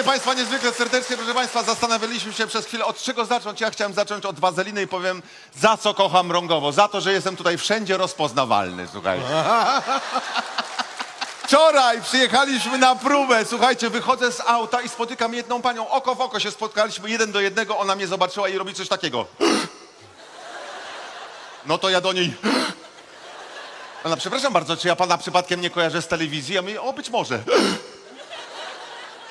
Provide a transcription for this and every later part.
Witamy Państwa niezwykle serdecznie. Proszę Państwa, zastanawialiśmy się przez chwilę, od czego zacząć. Ja chciałem zacząć od wazeliny i powiem, za co kocham Mrągowo. Za to, że jestem tutaj wszędzie rozpoznawalny, słuchajcie. Wczoraj przyjechaliśmy na próbę. Słuchajcie, wychodzę z auta i spotykam jedną panią. Oko w oko się spotkaliśmy jeden do jednego. Ona mnie zobaczyła i robi coś takiego. No to ja do niej... Ona, przepraszam bardzo, czy ja pana przypadkiem nie kojarzę z telewizji? Ja mówię, o, być może.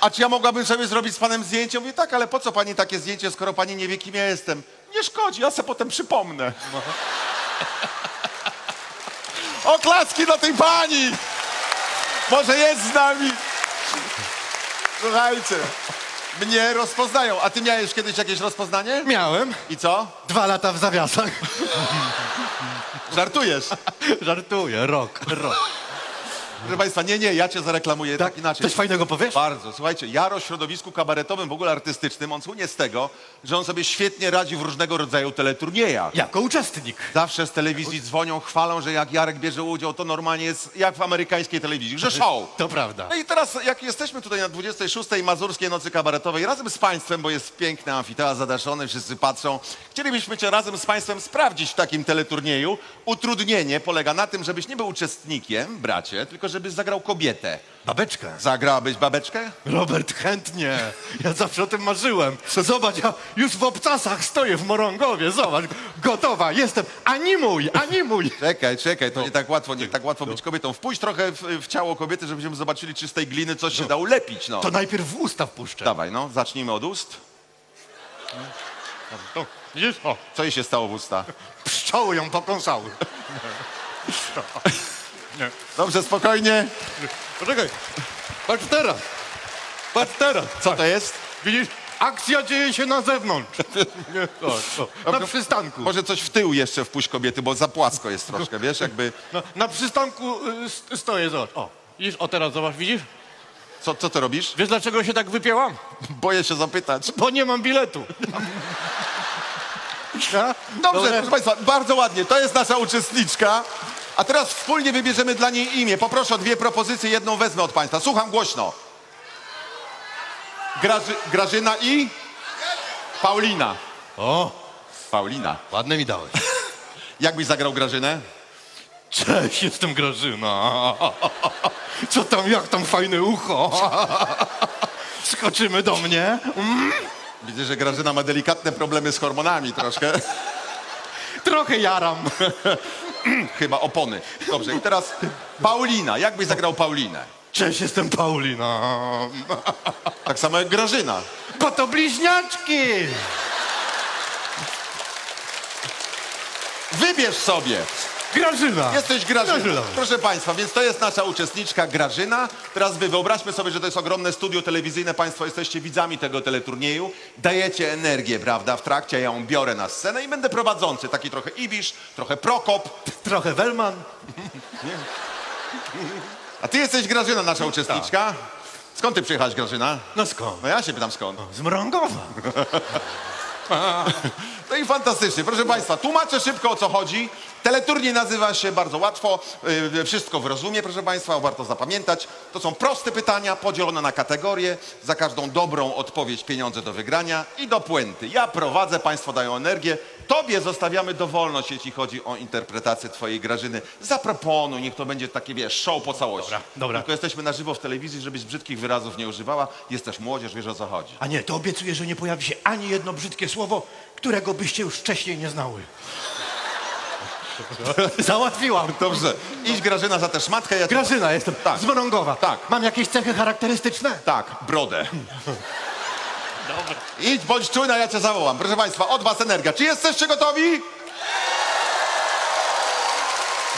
A czy ja mogłabym sobie zrobić z panem zdjęcie? Mówię, tak, ale po co pani takie zdjęcie, skoro pani nie wie, kim ja jestem? Nie szkodzi, ja se potem przypomnę. Oklaski dla tej pani! Może jest z nami! Słuchajcie, mnie rozpoznają. A ty miałeś kiedyś jakieś rozpoznanie? Miałem. I co? Dwa lata w zawiasach. Żartujesz? Żartuję, rok, rok. Proszę państwa, nie, nie, ja cię zareklamuję tak, inaczej. Coś fajnego powiesz? Bardzo. Słuchajcie, Jaro w środowisku kabaretowym, w ogóle artystycznym, on słynie z tego, że on sobie świetnie radzi w różnego rodzaju teleturniejach. Jako uczestnik. Zawsze z telewizji dzwonią, chwalą, że jak Jarek bierze udział, to normalnie jest jak w amerykańskiej telewizji, że show. To prawda. No i teraz, jak jesteśmy tutaj na 26. Mazurskiej Nocy Kabaretowej, razem z Państwem, bo jest piękny amfiteatr zadaszony, wszyscy patrzą, chcielibyśmy Cię razem z Państwem sprawdzić w takim teleturnieju. Utrudnienie polega na tym, żebyś nie był uczestnikiem, bracie, tylko żebyś zagrał kobietę. Babeczkę. Zagrałabyś babeczkę? Robert, chętnie. Ja zawsze o tym marzyłem. Zobacz, ja już w obcasach stoję w Morągowie. Zobacz, gotowa, jestem. Animuj, animuj. Czekaj, czekaj, to nie tak łatwo, nie tak łatwo być kobietą. Wpuść trochę w, w ciało kobiety, żebyśmy zobaczyli, czy z tej gliny coś się da ulepić, no. To najpierw w usta wpuszczę. Dawaj, no, zacznijmy od ust. To, widzisz? O, Co jej się stało w usta? pszczoły ją pokąsały. Dobrze, spokojnie. Poczekaj, patrz teraz. Patrz teraz. Co to jest? Widzisz? Akcja dzieje się na zewnątrz. Nie, o, o, na przystanku. Może coś w tył jeszcze wpuść kobiety, bo za płasko jest troszkę, wiesz, jakby... Na, na przystanku y, st- stoję, zobacz. O, widzisz? O, teraz zobacz, widzisz? Co, co ty robisz? Wiesz, dlaczego się tak wypięłam? Boję się zapytać. Bo nie mam biletu. Dobrze, Dobre. proszę Państwa, bardzo ładnie. To jest nasza uczestniczka. A teraz wspólnie wybierzemy dla niej imię. Poproszę o dwie propozycje, jedną wezmę od Państwa. Słucham głośno. Graży, Grażyna i? Paulina. O, Paulina. ładne mi dałeś. Jak byś zagrał Grażynę? Cześć, jestem Grażyna. Co tam, jak tam fajne ucho? Skoczymy do mnie? Mm, Widzę, że Grażyna ma delikatne problemy z hormonami troszkę. Trochę jaram. Chyba opony. Dobrze, i teraz Paulina. Jak byś zagrał Paulinę? Cześć, jestem Paulina. Tak samo jak Grażyna. Bo to bliźniaczki. Wybierz sobie. Grażyna. Jesteś Grażyna. Grażyna. Proszę Państwa, więc to jest nasza uczestniczka Grażyna. Teraz wy wyobraźmy sobie, że to jest ogromne studio telewizyjne. Państwo jesteście widzami tego teleturnieju. Dajecie energię, prawda, w trakcie. Ja ją biorę na scenę i będę prowadzący. Taki trochę Ibisz, trochę Prokop. Trochę Welman. A ty jesteś Grażyna, nasza uczestniczka. Skąd ty przyjechałaś, Grażyna? No skąd? No ja się pytam skąd. Z Mrągowa. No i fantastycznie. Proszę Państwa, tłumaczę szybko o co chodzi. Teleturniej nazywa się bardzo łatwo, yy, wszystko w rozumie, proszę Państwa, warto zapamiętać. To są proste pytania, podzielone na kategorie. Za każdą dobrą odpowiedź pieniądze do wygrania i do puenty. Ja prowadzę, Państwo dają energię. Tobie zostawiamy dowolność, jeśli chodzi o interpretację Twojej Grażyny. Zaproponuj, niech to będzie takie, wiesz, show po całości. Dobra, dobra. Tylko jesteśmy na żywo w telewizji, żebyś brzydkich wyrazów nie używała. Jest też młodzież, wiesz o co chodzi. A nie, to obiecuję, że nie pojawi się ani jedno brzydkie słowo, którego byście już wcześniej nie znały. Załatwiłam. Dobrze. Idź Grażyna za tę szmatkę. Ja Grażyna jestem, Tak. z Mrągowa. Tak. Mam jakieś cechy charakterystyczne? Tak, brodę. Idź, bądź czujna, ja cię zawołam. Proszę Państwa, od Was energia. Czy jesteście gotowi?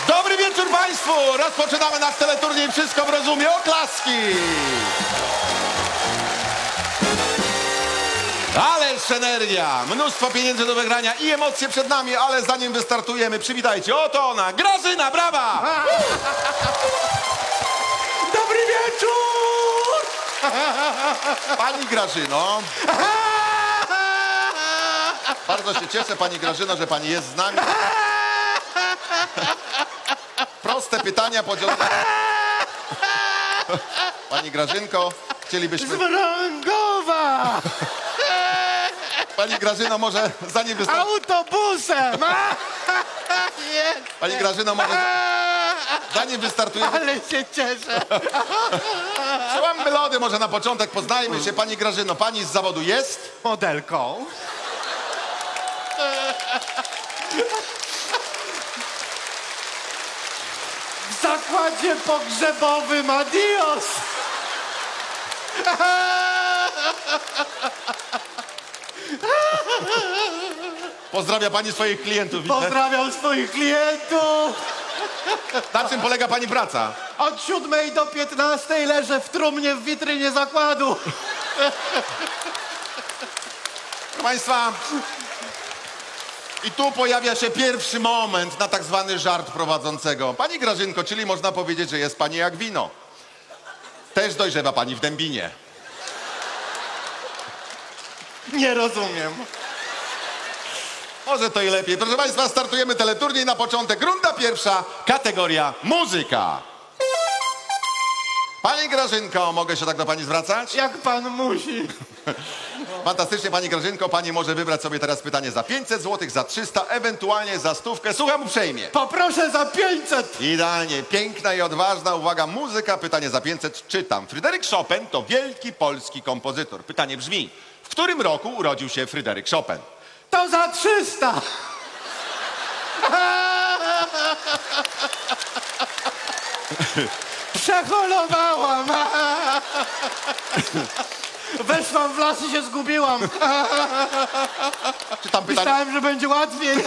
Dobry wieczór Państwu! Rozpoczynamy nasz teleturniej Wszystko w rozumie. Oklaski! Ależ energia! Mnóstwo pieniędzy do wygrania i emocje przed nami, ale zanim wystartujemy, przywitajcie. Oto ona, Grażyna, brawa! Dobry wieczór! Pani Grażyno, bardzo się cieszę Pani Grażyno, że Pani jest z nami. Proste pytania podzielone. Pani Grażynko, Z chcielibyśmy... Mrągowa! Pani Grażyno, może zanim wystartuje... Autobusem! Jest. Pani Grażyno, może zanim wystartuje... Ale się cieszę. Przełam melody może na początek, poznajmy się. Pani Grażyno, pani z zawodu jest? Modelką. W zakładzie pogrzebowym adios! Pozdrawia pani swoich klientów. widzę. Pozdrawiam swoich klientów! Na czym polega pani praca? Od siódmej do piętnastej leżę w trumnie w witrynie zakładu. Proszę Państwa, i tu pojawia się pierwszy moment na tak zwany żart prowadzącego. Pani Grażynko, czyli można powiedzieć, że jest pani jak wino. Też dojrzewa pani w dębinie. Nie rozumiem. Może to i lepiej. Proszę Państwa, startujemy teleturniej na początek. Runda pierwsza, kategoria muzyka. Pani Grażynko, mogę się tak do Pani zwracać? Jak pan musi. Fantastycznie, Pani Grażynko. Pani może wybrać sobie teraz pytanie za 500 zł, za 300, ewentualnie za stówkę. Słucham uprzejmie. Poproszę za 500. Idealnie, piękna i odważna. Uwaga, muzyka, pytanie za 500, czytam. Fryderyk Chopin to wielki polski kompozytor. Pytanie brzmi, w którym roku urodził się Fryderyk Chopin? To za 300. Przeholowałam. Weszłam w las i się zgubiłam. Czytam pytanie, Myślałem, że będzie łatwiej.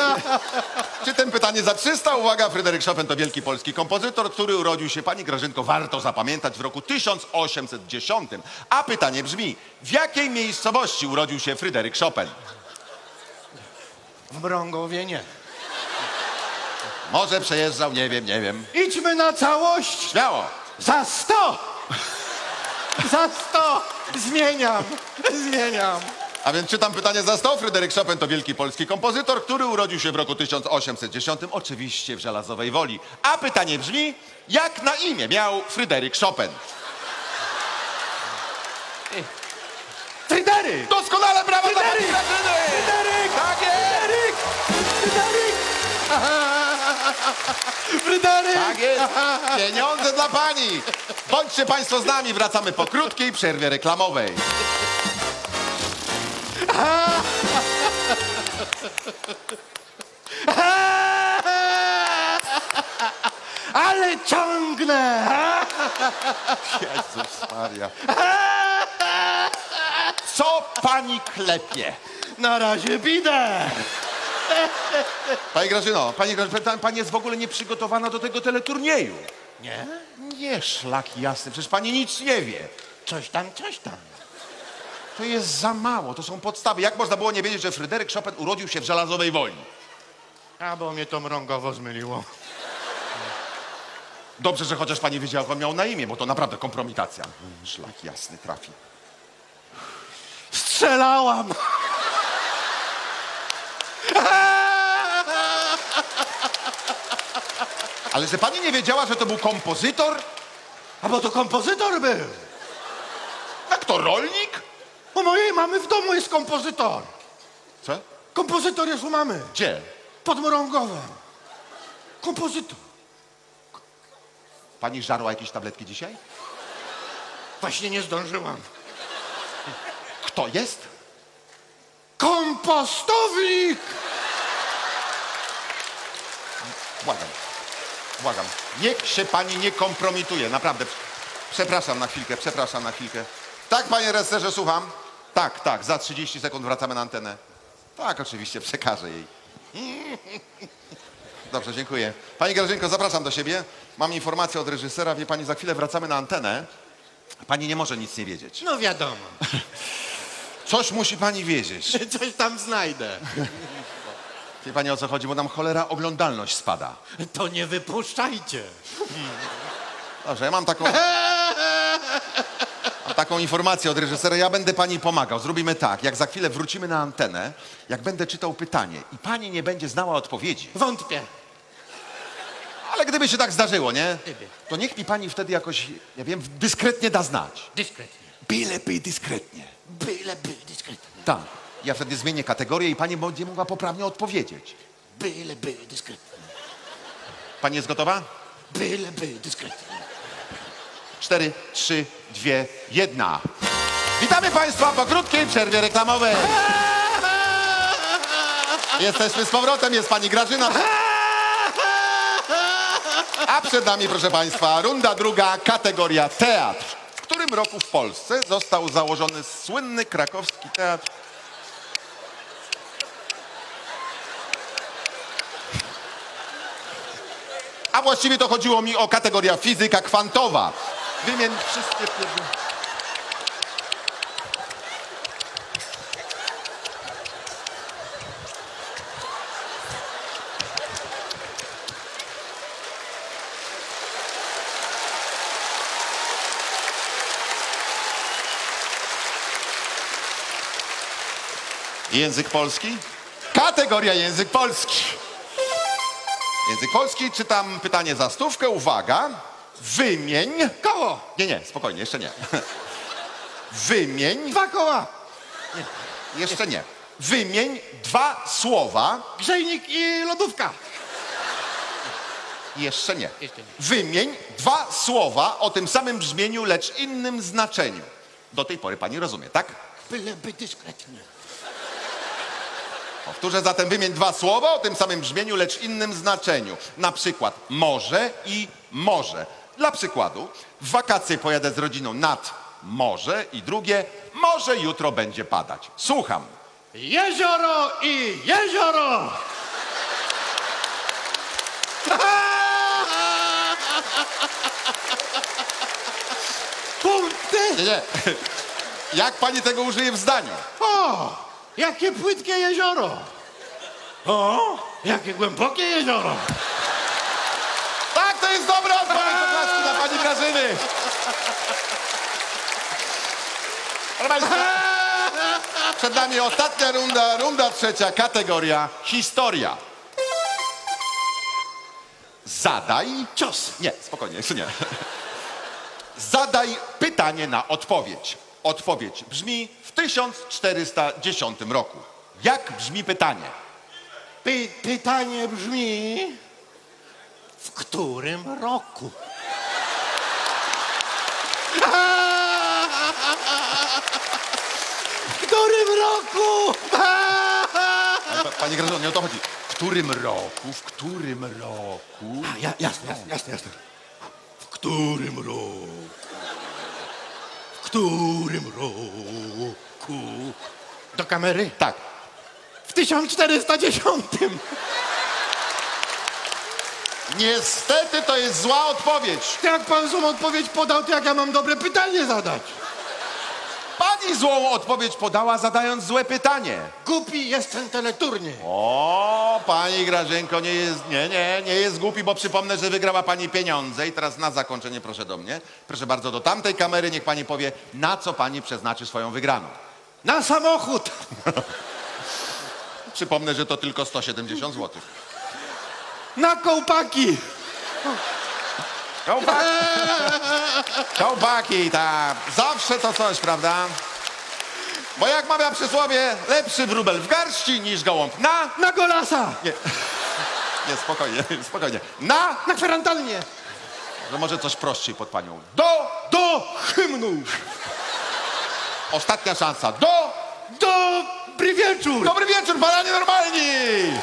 czytam pytanie za 300. Uwaga, Fryderyk Chopin to wielki polski kompozytor, który urodził się, Pani Grażynko, warto zapamiętać, w roku 1810. A pytanie brzmi, w jakiej miejscowości urodził się Fryderyk Chopin? W Mrągowie nie. Może przejeżdżał, nie wiem, nie wiem. Idźmy na całość. Śmiało. Za 100. Za 100. Zmieniam. Zmieniam. A więc czytam pytanie za 100. Fryderyk Chopin to wielki polski kompozytor, który urodził się w roku 1810, oczywiście w Żelazowej Woli. A pytanie brzmi, jak na imię miał Fryderyk Chopin? Fryderyk. Doskonale, brawo dla! Fryderyk! Fryderyk! Fryderyk! Tak jest! Pieniądze dla pani! Bądźcie państwo z nami, wracamy po krótkiej przerwie reklamowej. Ale ciągnę! Jezus Maria. Co pani klepie? Na razie bidę! Pani Grażyno, pani, Grażyno, pani jest w ogóle nieprzygotowana do tego teleturnieju. Nie? Nie, szlak jasny, przecież pani nic nie wie. Coś tam, coś tam. To jest za mało, to są podstawy. Jak można było nie wiedzieć, że Fryderyk Chopin urodził się w Żelazowej Woli? A bo mnie to mrągowo zmyliło. Dobrze, że chociaż pani wiedziała, jak on miał na imię, bo to naprawdę kompromitacja. Szlak jasny trafi. Strzelałam! Ale że pani nie wiedziała, że to był kompozytor? A bo to kompozytor był! Jak to rolnik? U mojej mamy w domu jest kompozytor. Co? Kompozytor jest u mamy. Gdzie? Pod Mrągowem. Kompozytor. Pani żarła jakieś tabletki dzisiaj? Właśnie nie zdążyłam. Kto jest? Kompostownik! Błagam. Błagam. Niech się pani nie kompromituje, naprawdę. Przepraszam na chwilkę, przepraszam na chwilkę. Tak, panie reżyserze, słucham? Tak, tak, za 30 sekund wracamy na antenę. Tak, oczywiście, przekażę jej. Dobrze, dziękuję. Pani Grażynko, zapraszam do siebie. Mam informację od reżysera, wie pani, za chwilę wracamy na antenę. Pani nie może nic nie wiedzieć. No wiadomo. Coś musi pani wiedzieć. Coś tam znajdę. Wie pani o co chodzi, bo nam cholera oglądalność spada. To nie wypuszczajcie. Dobrze, ja mam taką... Mam taką informację od reżysera. Ja będę pani pomagał. Zrobimy tak. Jak za chwilę wrócimy na antenę, jak będę czytał pytanie i pani nie będzie znała odpowiedzi, Wątpię. ale gdyby się tak zdarzyło, nie? Gdyby. To niech mi pani wtedy jakoś, ja wiem, dyskretnie da znać. Dyskretnie. Byle by dyskretnie. Byle by dyskretnie. Tak. Ja wtedy zmienię kategorię i pani będzie mogła poprawnie odpowiedzieć. Byleby dyskretnie. Pani jest gotowa? Byleby dyskretnie. Cztery, trzy, dwie, jedna. Witamy Państwa po krótkiej przerwie reklamowej. Jesteśmy z powrotem, jest Pani Grażyna. A przed nami, proszę Państwa, runda druga, kategoria teatr. W którym roku w Polsce został założony słynny krakowski teatr? A właściwie to chodziło mi o kategoria fizyka kwantowa. Wymień wszystkie. Język polski? Kategoria język polski. Język polski, czytam pytanie za stówkę. Uwaga. Wymień. Koło! Nie, nie, spokojnie, jeszcze nie. Wymień. Dwa koła! Jeszcze nie. Wymień dwa słowa. Grzejnik i lodówka. Jeszcze nie. Jeszcze nie. Wymień dwa słowa o tym samym brzmieniu, lecz innym znaczeniu. Do tej pory pani rozumie, tak? Byleby dyskretnie. Powtórzę zatem, wymień dwa słowa o tym samym brzmieniu, lecz innym znaczeniu. Na przykład może i może. Dla przykładu, w wakacje pojadę z rodziną nad morze i drugie, może jutro będzie padać. Słucham. Jezioro i jezioro! Punkty! Nie, nie. Jak pani tego użyje w zdaniu? O! Jakie płytkie jezioro! O! Jakie głębokie jezioro! Tak, to jest dobra odpowiedź oklaski dla pani Grażyny. Proszę Państwa, przed nami ostatnia runda, runda trzecia, kategoria historia. Zadaj... Cios! Nie, spokojnie, jeszcze nie. Zadaj pytanie na odpowiedź. Odpowiedź brzmi w 1410 roku. Jak brzmi pytanie? Py pytanie brzmi... W którym roku? W którym roku? Pa- Panie Grażyno, nie o to chodzi. W którym roku? W którym roku? A, ja, jasne, jasne, jasne, jasne. W którym roku? Którym roku? Do kamery? Tak. W 1410. Niestety to jest zła odpowiedź. Jak pan złą odpowiedź podał, to jak ja mam dobre pytanie zadać? Pani złą odpowiedź podała, zadając złe pytanie. Głupi jest ten teleturniej. O, pani Grażynko, nie jest, nie, nie, nie jest głupi, bo przypomnę, że wygrała pani pieniądze. I teraz na zakończenie proszę do mnie. Proszę bardzo, do tamtej kamery niech pani powie, na co pani przeznaczy swoją wygraną. Na samochód. Przypomnę, że to tylko 170 zł. Na kołpaki. Kołbaki, kołbaki, tak. Zawsze to coś, prawda? Bo jak mawia przysłowie, lepszy wróbel w garści niż gołąb na... Na golasa. Nie, nie spokojnie, spokojnie. Na... Na kwarantannie. Że może coś prościej pod panią. Do... Do hymnu. Ostatnia szansa. Do... Dobry wieczór. Dobry wieczór, panie normalni!